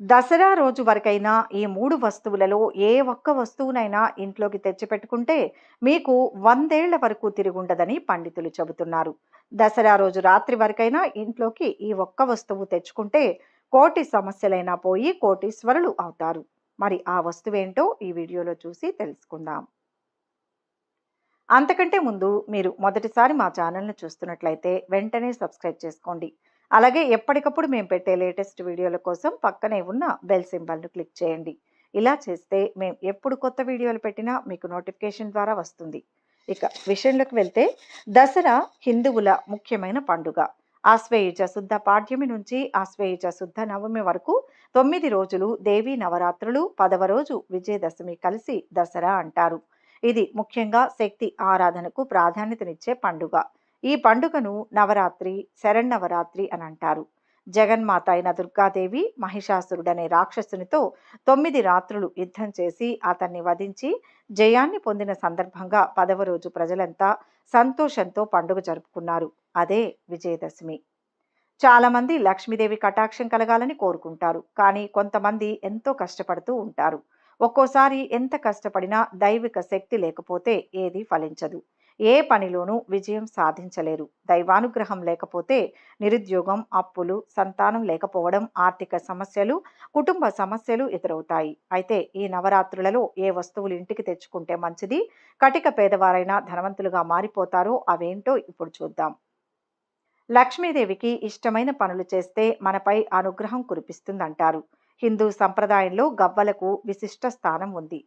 దసరా రోజు వరకైనా ఈ మూడు వస్తువులలో ఏ ఒక్క వస్తువునైనా ఇంట్లోకి తెచ్చిపెట్టుకుంటే మీకు వందేళ్ళ వరకు తిరుగుండదని పండితులు చెబుతున్నారు. దసరా రోజు రాత్రి వరకైనా ఇంట్లోకి ఈ ఒక్క వస్తువు తెచ్చుకుంటే కోటి సమస్యలైనా పోయి కోటీశ్వరులు అవుతారు. మరి ఆ వస్తువేంటో ఈ వీడియోలో చూసి తెలుసుకుందాం. అంతకంటే ముందు మీరు మొదటిసారి మా ఛానల్ను చూస్తున్నట్లయితే వెంటనే సబ్స్క్రైబ్ చేసుకోండి. అలాగే ఎప్పటికప్పుడు మేము పెట్టే లేటెస్ట్ వీడియోల కోసం పక్కనే ఉన్న బెల్ సింబల్ను క్లిక్ చేయండి. ఇలా చేస్తే మేము ఎప్పుడు కొత్త వీడియోలు పెట్టినా మీకు నోటిఫికేషన్ ద్వారా వస్తుంది. ఇక విషయంలోకి వెళ్తే దసరా హిందువుల ముఖ్యమైన పండుగ. ఆశ్వేయుజ శుద్ధ పాడ్యమి నుంచి ఆశ్వేయుజ శుద్ధ నవమి వరకు తొమ్మిది రోజులు దేవీ నవరాత్రులు పదవ రోజు విజయదశమి కలిసి దసరా అంటారు. ఇది ముఖ్యంగా శక్తి ఆరాధనకు ప్రాధాన్యతనిచ్చే పండుగ. ఈ పండుగను నవరాత్రి శరణ్నవరాత్రి అని అంటారు. జగన్మాత అయిన దుర్గాదేవి మహిషాసురుడనే రాక్షసునితో తొమ్మిది రాత్రులు యుద్ధం చేసి అతన్ని వధించి జయాన్ని పొందిన సందర్భంగా పదవ రోజు ప్రజలంతా సంతోషంతో పండుగ జరుపుకున్నారు. అదే విజయదశమి. చాలామంది లక్ష్మీదేవి కటాక్షం కలగాలని కోరుకుంటారు. కానీ కొంతమంది ఎంతో కష్టపడుతూ ఉంటారు. ఒక్కోసారి ఎంత కష్టపడినా దైవిక శక్తి లేకపోతే ఏది ఫలించదు. ఏ పనిలోనూ విజయం సాధించలేరు. దైవానుగ్రహం లేకపోతే నిరుద్యోగం అప్పులు సంతానం లేకపోవడం ఆర్థిక సమస్యలు కుటుంబ సమస్యలు ఎదురవుతాయి. అయితే ఈ నవరాత్రులలో ఏ వస్తువులు ఇంటికి తెచ్చుకుంటే మంచిది కటిక పేదవారైనా ధనవంతులుగా మారిపోతారో అవేంటో ఇప్పుడు చూద్దాం. లక్ష్మీదేవికి ఇష్టమైన పనులు చేస్తే మనపై అనుగ్రహం కురిపిస్తుందంటారు. హిందూ సంప్రదాయంలో గవ్వలకు విశిష్ట స్థానం ఉంది.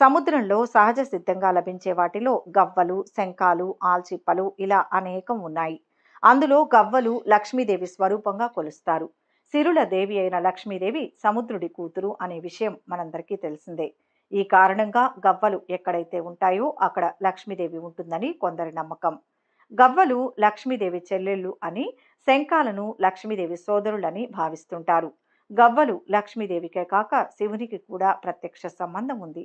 సముద్రంలో సహజ సిద్ధంగా లభించే వాటిలో గవ్వలు శంఖాలు ఆల్చిప్పలు ఇలా అనేకం ఉన్నాయి. అందులో గవ్వలు లక్ష్మీదేవి స్వరూపంగా కొలుస్తారు. సిరుల దేవి అయిన లక్ష్మీదేవి సముద్రుడి కూతురు అనే విషయం మనందరికీ తెలిసిందే. ఈ కారణంగా గవ్వలు ఎక్కడైతే ఉంటాయో అక్కడ లక్ష్మీదేవి ఉంటుందని కొందరి నమ్మకం. గవ్వలు లక్ష్మీదేవి చెల్లెళ్ళు అని శంఖాలను లక్ష్మీదేవి సోదరులని భావిస్తుంటారు. గవ్వలు లక్ష్మీదేవికే కాక శివునికి కూడా ప్రత్యక్ష సంబంధం ఉంది.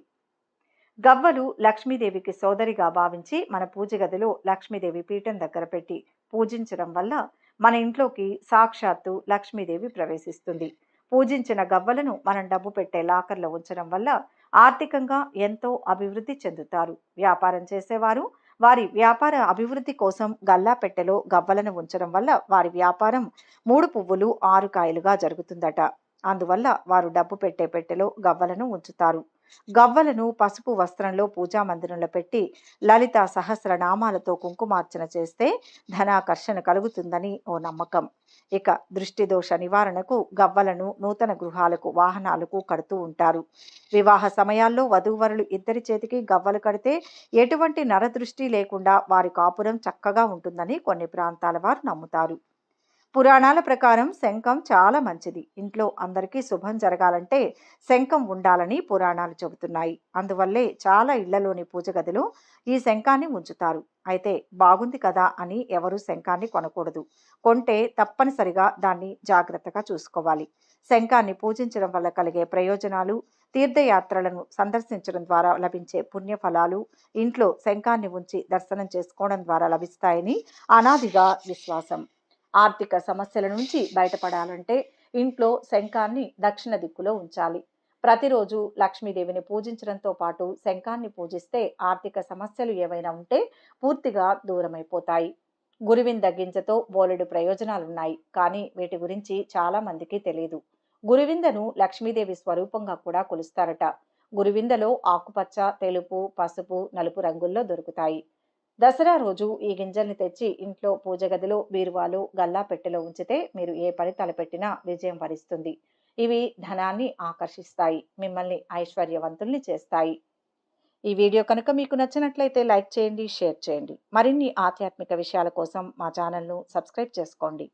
గవ్వలు లక్ష్మీదేవికి సోదరిగా భావించి మన పూజ గదిలో లక్ష్మీదేవి పీఠం దగ్గర పెట్టి పూజించడం వల్ల మన ఇంట్లోకి సాక్షాత్తు లక్ష్మీదేవి ప్రవేశిస్తుంది. పూజించిన గవ్వలను మనం డబ్బు పెట్టే లాకర్లో ఉంచడం వల్ల ఆర్థికంగా ఎంతో అభివృద్ధి చెందుతారు. వ్యాపారం చేసేవారు వారి వ్యాపార అభివృద్ధి కోసం గల్లా పెట్టెలో గవ్వలను ఉంచడం వల్ల వారి వ్యాపారం మూడు పువ్వులు ఆరు కాయలుగా జరుగుతుందట. అందువల్ల వారు డబ్బు పెట్టే పెట్టెలో గవ్వలను ఉంచుతారు. గవ్వలను పసుపు వస్త్రంలో పూజా మందిరంలో పెట్టి లలిత సహస్ర నామాలతో కుంకుమార్చన చేస్తే ధనాకర్షణ కలుగుతుందని ఓ నమ్మకం. ఇక దృష్టి దోష నివారణకు గవ్వలను నూతన గృహాలకు వాహనాలకు కడుతూ ఉంటారు. వివాహ సమయాల్లో వధూవరులు ఇద్దరి చేతికి గవ్వలు కడితే ఎటువంటి నరదృష్టి లేకుండా వారి కాపురం చక్కగా ఉంటుందని కొన్ని ప్రాంతాల వారు నమ్ముతారు. పురాణాల ప్రకారం శంఖం చాలా మంచిది. ఇంట్లో అందరికీ శుభం జరగాలంటే శంఖం ఉండాలని పురాణాలు చెబుతున్నాయి. అందువల్లే చాలా ఇళ్ళలోని పూజ గదిలో ఈ శంఖాన్ని ఉంచుతారు అయితే బాగుంది కదా అని ఎవరు శంఖాన్ని కొనకూడదు. కొంటే తప్పనిసరిగా దాన్ని జాగ్రత్తగా చూసుకోవాలి. శంఖాన్ని పూజించడం వల్ల కలిగే ప్రయోజనాలు తీర్థయాత్రలను సందర్శించడం ద్వారా లభించే పుణ్యఫలాలు ఇంట్లో శంఖాన్ని ఉంచి దర్శనం చేసుకోవడం ద్వారా లభిస్తాయని అనాదిగా విశ్వాసం. ఆర్థిక సమస్యల నుంచి బయటపడాలంటే ఇంట్లో శంఖాన్ని దక్షిణ దిక్కులో ఉంచాలి. ప్రతిరోజు లక్ష్మీదేవిని పూజించడంతో పాటు శంఖాన్ని పూజిస్తే ఆర్థిక సమస్యలు ఏవైనా ఉంటే పూర్తిగా దూరమైపోతాయి. గురువింద గింజతో బోలెడు ప్రయోజనాలున్నాయి కానీ వీటి గురించి చాలా మందికి తెలియదు గురువిందను లక్ష్మీదేవి స్వరూపంగా కూడా కొలుస్తారట. గురువిందలో ఆకుపచ్చ తెలుపు పసుపు నలుపు రంగుల్లో దొరుకుతాయి. దసరా రోజు ఈ గింజల్ని తెచ్చి ఇంట్లో పూజ గదిలో బీరువాలు గల్లా పెట్టెలో ఉంచితే మీరు ఏ పని తలపెట్టినా విజయం వరిస్తుంది. ఇవి ధనాన్ని ఆకర్షిస్తాయి మిమ్మల్ని ఐశ్వర్యవంతుల్ని చేస్తాయి. ఈ వీడియో కనుక మీకు నచ్చినట్లయితే లైక్ చేయండి షేర్ చేయండి. మరిన్ని ఆధ్యాత్మిక విషయాల కోసం మా ఛానల్ను సబ్స్క్రైబ్ చేసుకోండి.